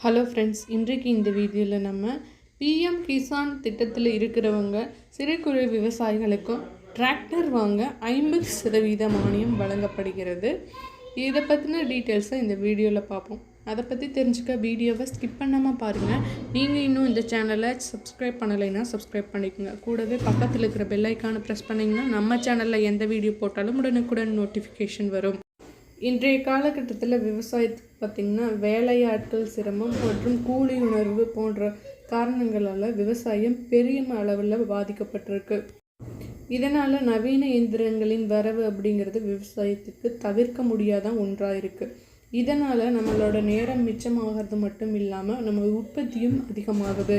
Hello friends இன்றைக்கு இந்த வீடியோவில் நம்ம பிஎம் கிசான் திட்டத்தில் இருக்கிறவங்க சிறு குறு விவசாயிகளுக்கும் டிராக்டர் வாங்க ஐம்பது சதவீத மானியம் வழங்கப்படுகிறது. இதை பற்றின டீட்டெயில்ஸை இந்த வீடியோவில் பார்ப்போம். அதை பற்றி தெரிஞ்சுக்க வீடியோவை ஸ்கிப் பண்ணாமல் பாருங்கள் நீங்கள் இன்னும் இந்த சேனலை சப்ஸ்கிரைப் பண்ணலைன்னா சப்ஸ்கிரைப் பண்ணிக்கோங்க. கூடவே பக்கத்தில் இருக்கிற பெல் ப்ரெஸ் பண்ணிங்கன்னா நம்ம சேனலில் எந்த வீடியோ போட்டாலும் உடனுக்குடன் நோட்டிஃபிகேஷன் வரும். இன்றைய காலகட்டத்தில் விவசாயத்துக்கு பார்த்திங்கன்னா வேலையாட்கள் சிரமம் மற்றும் கூலி உணர்வு போன்ற காரணங்களால் விவசாயம் பெரிய அளவில் பாதிக்கப்பட்டிருக்கு. இதனால் நவீன இயந்திரங்களின் வரவு அப்படிங்கிறது விவசாயத்துக்கு தவிர்க்க முடியாத ஒன்றாக இருக்குது இதனால் நம்மளோட நேரம் மிச்சமாகிறது மட்டும் இல்லாமல் நம்ம உற்பத்தியும் அதிகமாகுது.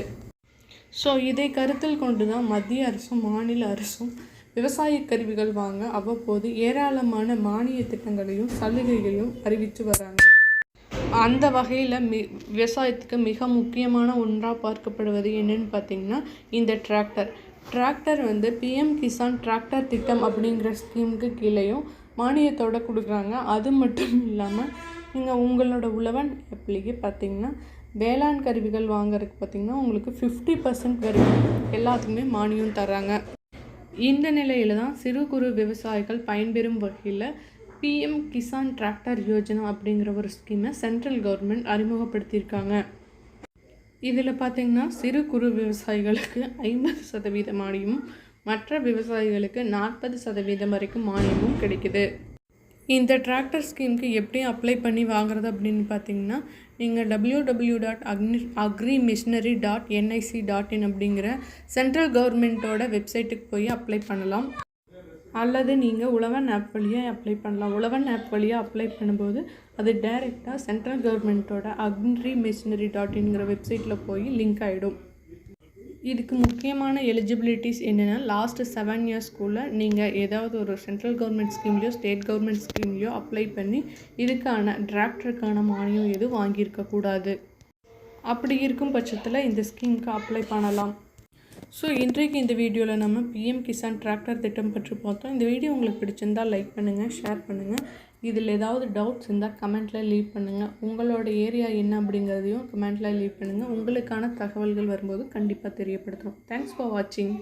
ஸோ இதை கருத்தில் கொண்டு தான் மத்திய அரசும் மாநில அரசும் விவசாய கருவிகள் வாங்க அவ்வப்போது ஏராளமான மானிய திட்டங்களையும் சலுகைகளையும் அறிவித்து வராங்க. அந்த வகையில் மி விவசாயத்துக்கு மிக முக்கியமான ஒன்றாக பார்க்கப்படுவது என்னன்னு பார்த்தீங்கன்னா இந்த டிராக்டர். டிராக்டர் வந்து பிஎம் கிசான் டிராக்டர் திட்டம் அப்படிங்கிற ஸ்கீமுக்கு கீழேயும் மானியத்தோடு கொடுக்குறாங்க. அது மட்டும் இல்லாமல் நீங்கள் உங்களோட உழவன் ஆப்லேயே பார்த்தீங்கன்னா வேளாண் கருவிகள் வாங்குறதுக்கு பார்த்தீங்கன்னா உங்களுக்கு ஃபிஃப்டி பர்சன்ட் வரைக்கும் எல்லாத்துக்குமே மானியம் தராங்க இந்த நிலையில் தான் சிறு குறு விவசாயிகள் பயன்பெறும் வகையில் பிஎம் கிசான் டிராக்டர் யோஜனா அப்படிங்கிற ஒரு ஸ்கீமை சென்ட்ரல் கவர்மெண்ட் அறிமுகப்படுத்தியிருக்காங்க. இதில் பார்த்திங்கன்னா சிறு குறு விவசாயிகளுக்கு ஐம்பது சதவீத மானியமும் மற்ற விவசாயிகளுக்கு நாற்பது சதவீதம் வரைக்கும் மானியமும் கிடைக்குது. இந்த டிராக்டர் ஸ்கீமுக்கு எப்படி அப்ளை பண்ணி வாங்குறது அப்படின்னு பார்த்தீங்கன்னா நீங்கள் W W dot Agni agri machinery dot NIC dot in அப்படிங்கிற சென்ட்ரல் கவர்மெண்ட்டோட வெப்சைட்டுக்கு போய் அப்ளை பண்ணலாம். அல்லது நீங்கள் உழவன் ஆப் வழியாக அப்ளை பண்ணலாம். உழவன் ஆப் வழியாக அப்ளை பண்ணும்போது அது டைரெக்டாக சென்ட்ரல் கவர்மெண்ட்டோட அக்ரி மிஷினரி டாட் இன்ங்கிற வெப்சைட்டில் போய் லிங்க் ஆகிடும் இதுக்கு முக்கியமான எலிஜிபிலிட்டிஸ் என்னென்னா லாஸ்ட்டு செவன் இயர்ஸ்க்குள்ளே நீங்கள் ஏதாவது ஒரு சென்ட்ரல் கவர்மெண்ட் ஸ்கீம்லையோ ஸ்டேட் கவர்மெண்ட் ஸ்கீம்லையோ அப்ளை பண்ணி இதுக்கான டிராக்டருக்கான மானியம் எதுவும் வாங்கியிருக்கக்கூடாது அப்படி இருக்கும் பட்சத்தில் இந்த ஸ்கீமுக்கு அப்ளை பண்ணலாம். ஸோ இன்றைக்கு இந்த வீடியோவில் நம்ம பிஎம் கிசான் டிராக்டர் திட்டம் பற்றி பார்த்தோம். இந்த வீடியோ உங்களுக்கு பிடிச்சிருந்தால் லைக் பண்ணுங்கள் ஷேர் பண்ணுங்கள் இதில் ஏதாவது டவுட்ஸ் இருந்தால் கமெண்ட்டில் லீவ் பண்ணுங்கள் உங்களோட ஏரியா என்ன அப்படிங்கிறதையும் கமெண்ட்டில் லீவ் பண்ணுங்கள் உங்களுக்கான தகவல்கள் வரும்போது கண்டிப்பாக தெரியப்படுத்துகிறோம் தேங்க்ஸ் ஃபார் வாட்சிங்